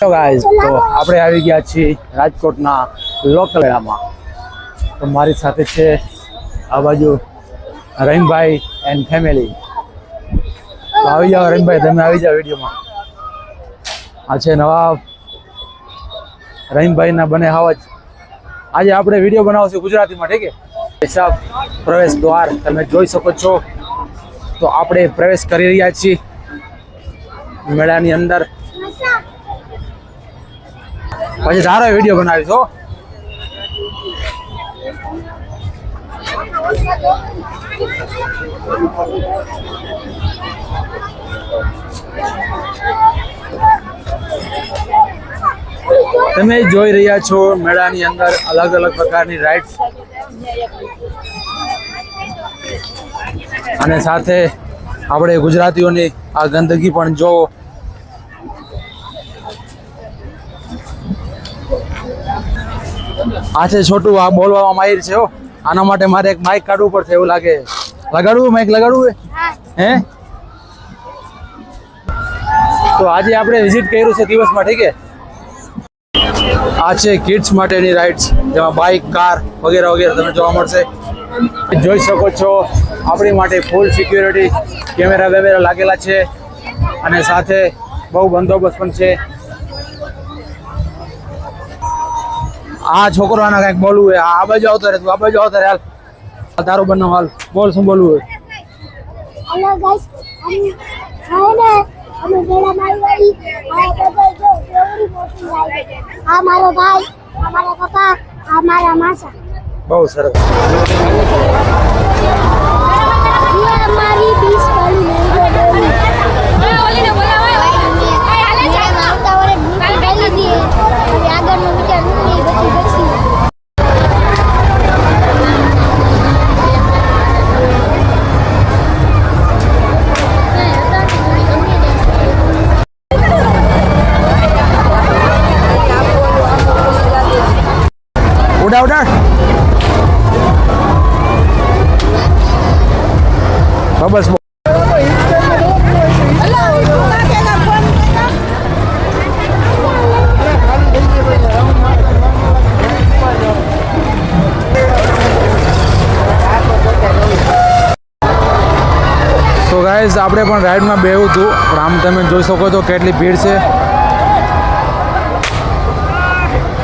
તો આપણે આવી ગયા છીએ રાજકોટના લોકલ મેળામાં તો મારી સાથે છે આ બાજુ રહીમભાઈ એન્ડ ફેમિલી આવી જાઓ રહીમભાઈ, તમે આવી જાઓ વિડીયોમાં. આ છે નવા રહીમભાઈના બને હાવજ. આજે આપણે વીડિયો બનાવશું ગુજરાતીમાં, ઠીક છે? સાહેબ પ્રવેશ દ્વાર, તમે જોઈ શકો છો. તો આપણે પ્રવેશ કરી રહ્યા છીએ મેળાની અંદર. પછી સારો વીડિયો બનાવીશ તમે જોઈ રહ્યા છો મેળાની અંદર અલગ અલગ પ્રકારની રાઇડ્સ અને સાથે આપણે ગુજરાતીઓની આ ગંદકી પણ જોવો આ છે છોટું આ બોલવામાં માહિર છે આના માટે મારે એક માઇક કાઢવું પડશે, એવું લાગે. લગાડવું માઇક લગાડવું હે? તો આજે આપણે વિઝિટ કર્યું છે દિવસમાં, ઠીક છે? આ છે કિડ્સ માટેની રાઇડ્સ જેમાં બાઇક કાર વગેરે વગેરે તમે જોવા મળશે. જોઈ શકો છો, આપણી માટે ફૂલ સિક્યુરિટી કેમેરા વેમેરા લાગેલા છે. અને સાથે બહુ બંદોબસ્ત પણ છે. આ છોકરાને કંઈક બોલવું હોય. આ બાજુ આવતો રહે તું આ બાજુ આવતો રહે. હાલ. આ તારું બનાવ હાલ. બોલ શું બોલવું હોય. બહુ ગાઈસ ઉડા ઉડા બસ તો ગાઈઝ આપણે પણ રાઈડમાં બેવું હતું પણ આમ તમે જોઈ શકો છો કેટલી ભીડ છે.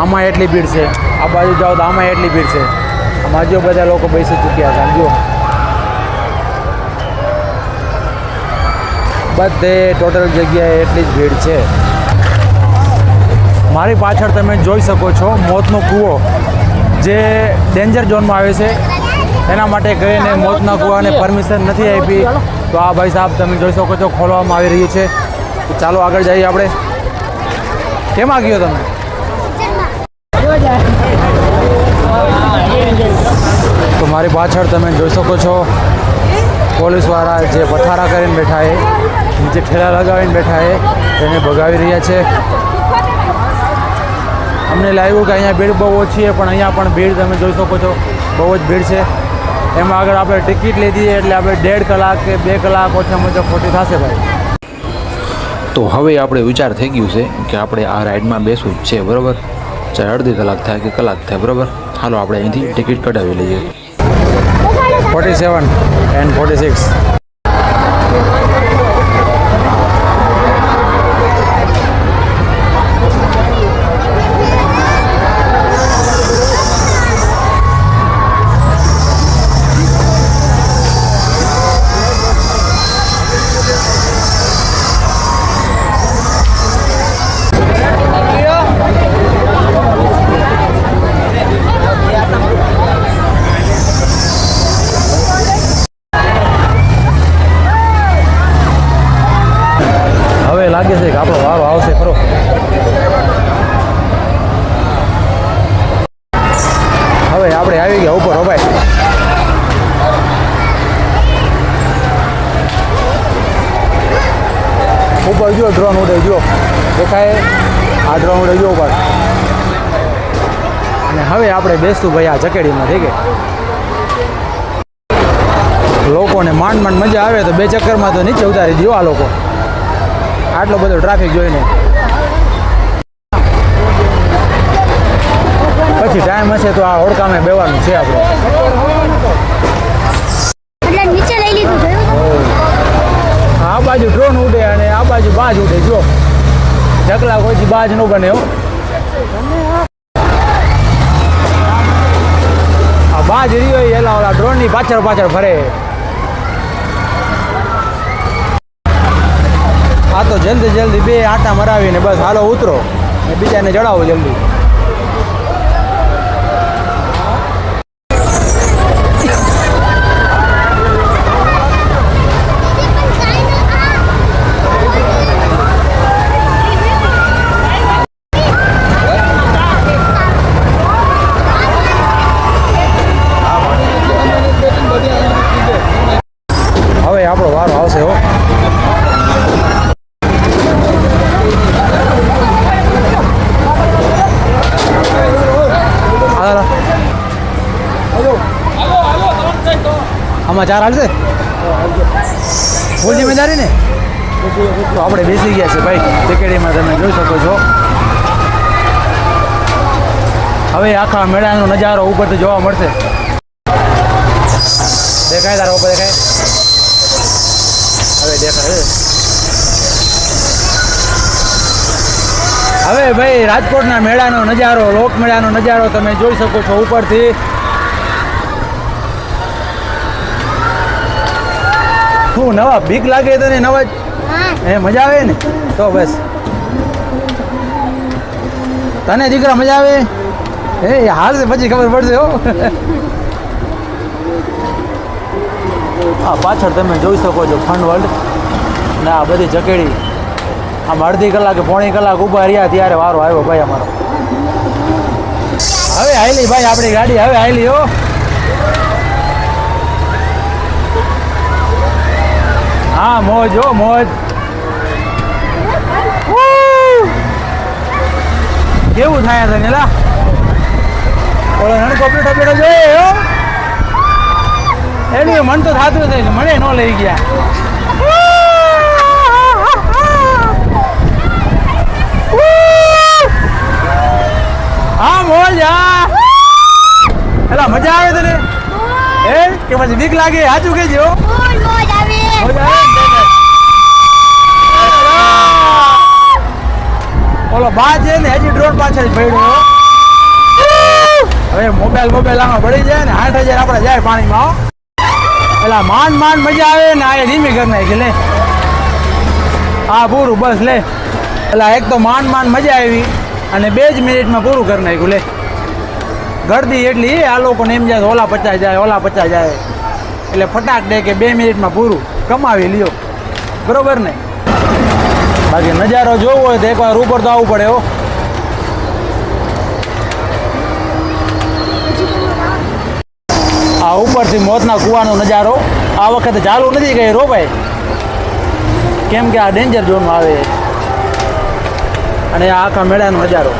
આમાં એટલી ભીડ છે. આ બાજુ જાઓ તો આમાં એટલી ભીડ છે. આમાં જો બધા લોકો બેસી ચૂક્યા છે જો બધે ટોટલ જગ્યાએ એટલી જ ભીડ છે. મારી પાછળ તમે જોઈ શકો છો મોતનો કૂવો જે ડેન્જર ઝોનમાં આવે છે. એના માટે કહીને મોતના કૂવાને પરમિશન નથી આપી. તો આ ભાઈ સાહેબ તમે જોઈ શકો છો, ખોલવામાં આવી રહ્યું છે. ચાલો આગળ જઈએ આપણે. કેમાં ગયો તમે? તો મારી પાછળ તમે જોઈ શકો છો. પોલીસવાળા જે પથારા કરીને બેઠા એ નીચે ઠેલા લગાવીને બેઠા એ તેને ભગાવી રહ્યા છે. અમને લાગ્યું કે અહીંયા ભીડ બહુ ઓછી છે, પણ અહીંયા પણ ભીડ તમે જોઈ શકો છો, બહુ જ ભીડ છે. એમાં આગળ આપણે ટિકિટ લીધી એટલે આપણે દેઢ કલાક કે બે કલાક ઓછામાં ઓછા ખોટી થશે ભાઈ. તો હવે આપણે વિચાર થઈ ગયું છે કે આપણે આ રાઈડમાં બેસવું છે, બરાબર? ચાહે અડધી કલાક થાય કે કલાક થાય, બરાબર? હાલો, આપણે અહીંથી ટિકિટ કઢાવી લઈએ. Forty seven and forty six હવે લાગે છે કે આપણો વારો આવશે, ખરો. હવે આપણે આવી ગયા ઉપર, હો ઉપર જો ડ્રોન ઉડે જો દેખાય? આ ડ્રોન ઉડે જો ઉપર. અને હવે આપણે બેસતું ભાઈ આ જકેડીમાં, ઠીક લોકોને માંડ માંડ મજા આવે તો બે ચક્કરમાં તો નીચે ઉતારી દો આ લોકો. આટલો બધો ટ્રાફિક જોઈને. પછી ટાઈમ હશે તો આ હોડકામાં બેવાનું છે આપણે. આ બાજુ ડ્રોન ઉડે અને આ બાજુ બાજ ઉડે જો ઢગલા કોઈ બાજ ન બને હો. આ બાજ રહ્યો એલા ઓલા ડ્રોનની પાછળ પાછળ ફરે. આ તો જલ્દી જલ્દી બે આટા મરાવીને બસ હાલો ઉતરો ને બીજાને જડાવો જલ્દી. આમાં ચાર હાલશે? ફૂલ જિમ્મેદારી ને? આપણે બેસી ગયા છે ભાઈ. ટિકેડીમાં તમે જોઈ શકો છો. હવે આખા મેળાનો નજારો ઉપરથી જોવા મળશે. દેખાય તારા ઉપર દેખાય? હવે દેખાય. હવે ભાઈ રાજકોટના મેળાનો નજારો લોક મેળાનો નજારો તમે જોઈ શકો છો ઉપરથી. શું નવા બીક લાગે તને નવા એ મજા આવે ને? તો બસ. તને દીકરા મજા આવે? એ હાલ છે પછી ખબર પડશે હો. આ પાછળ તમે જોઈ શકો છો ફન વર્લ્ડ ને આ બધી ચકેડી આમ અડધી કલાકે પોણી કલાક ઊભા રહ્યા ત્યારે વારો આવ્યો ભાઈ અમારો. હવે આવેલી ભાઈ આપણી ગાડી હવે આવેલી હો. હા મોજ હો મોજ. કેવું થાય તને લા ઓલો હણ પેટો ટપડો જોઈએ હો. એનું મન તો થતું છે મને ન લઈ ગયા. હા મોજ હા. એલા મજા આવે તને? એ કે પછી બીક લાગે? સાચું કેજો મોજ આવે. ઓલો બા છે ને, હજી ડ્રોન પાછળ પડ્યો. હવે મોબાઈલ મોબાઈલ આમાં પડી જાય ને, આઠ હજાર આપણે જાય પાણીમાં એટલે માંડ માંડ મજા આવે ને, આ ધીમી ઘર નાખી લે. હા પૂરું, બસ, લે. એટલે એક તો માંડ માંડ મજા આવી અને બે જ મિનિટમાં પૂરું કરી નાખ્યું, લે. ગરદી એટલી આ લોકોને એમ જાય ઓલા પચાસ જાય, ઓલા પચાસ જાય. એટલે ફટાક દે કે બે મિનિટમાં પૂરું. કમાવી લ્યો. બરોબર ને? બાકી નજારો જોવો હોય તો એકવાર ઉપર તો આવવું પડે હો. આ ઉપરથી મોતના કૂવાનો નજારો આ વખતે ચાલુ નથી ગઈ રો ભાઈ. કેમ કે આ ડેન્જર ઝોનમાં આવે. અને આ આખા મેળાનો નજારો.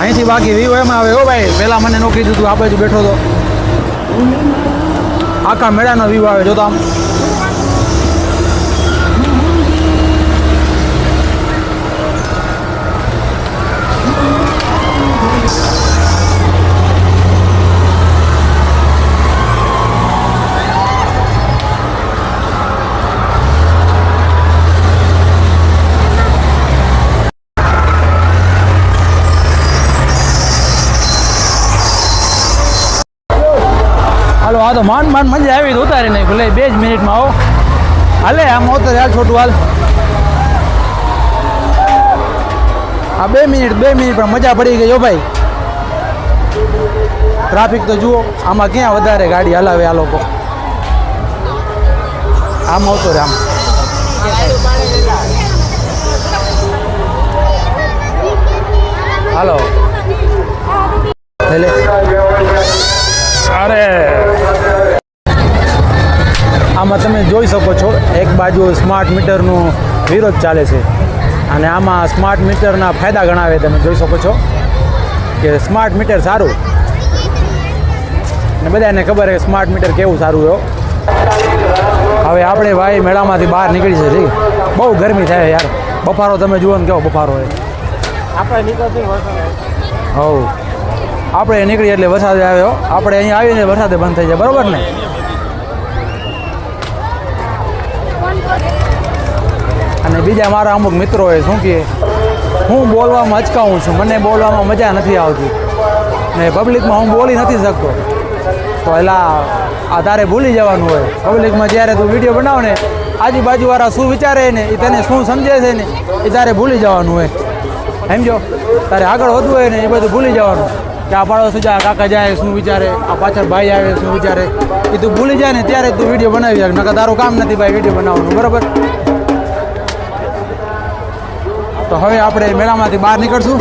અહીંથી બાકી વ્યૂ એમાં આવે હો ભાઈ. પહેલા મને નો દીધું તું આ બાજુ બેઠો તો. આખા મેળાનો વ્યૂ આવે જો તો આમ હાલો, આ તો માંડ માંડ મજા આવી ઉતારી નહીં ભલે બે જ મિનિટમાં આવો. હાલે, આમ ઉતર હાલ છોટું હાલ. આ બે મિનિટ બે મિનિટ પણ મજા પડી ગઈ હો ભાઈ. ટ્રાફિક તો જુઓ, આમાં ક્યાં વધારે ગાડી હલાવે આ લોકો. આમ આવતો રે આમ. હાલો. લે અરે આમાં તમે જોઈ શકો છો એક બાજુ સ્માર્ટ મીટરનું વિરોધ ચાલે છે. અને આમાં સ્માર્ટ મીટરના ફાયદા ગણાવે તમે જોઈ શકો છો કે સ્માર્ટ મીટર સારું. ને બધાને ખબર છે સ્માર્ટ મીટર કેવું સારું હો. હવે આપણે ભાઈ મેળામાંથી બહાર નીકળી છે બહુ ગરમી થાય યાર. બફારો તમે જુઓ ને કેવો બફારો હોય. હવ. આપણે નીકળીએ એટલે વરસાદ આવ્યો. આપણે અહીંયા આવીને વરસાદે બંધ થઈ જાય. બરોબર ને? અને બીજા મારા અમુક મિત્રો હોય શું કે હું બોલવામાં અચકાવું છું. મને બોલવામાં મજા નથી આવતી. ને પબ્લિકમાં હું બોલી નથી શકતો. તો એલા, આ તારે ભૂલી જવાનું હોય. પબ્લિકમાં જ્યારે તું વીડિયો બનાવ ને આજુબાજુવાળા શું વિચારે ને, એ તને શું સમજે છે ને, એ તારે ભૂલી જવાનું હોય. સમજો? તારે આગળ વધવું હોય ને, એ બધું ભૂલી જવાનું. કે આ પાડો સુજા કાકા જાય શું વિચારે? આ પાછળ ભાઈ આવે શું વિચારે? એ તું ભૂલી જાય ને ત્યારે તું વીડિયો બનાવી શકે નકર તારું કામ નથી ભાઈ વીડિયો બનાવવાનું. બરાબર? તો હવે આપણે મેળામાંથી બહાર નીકળશું.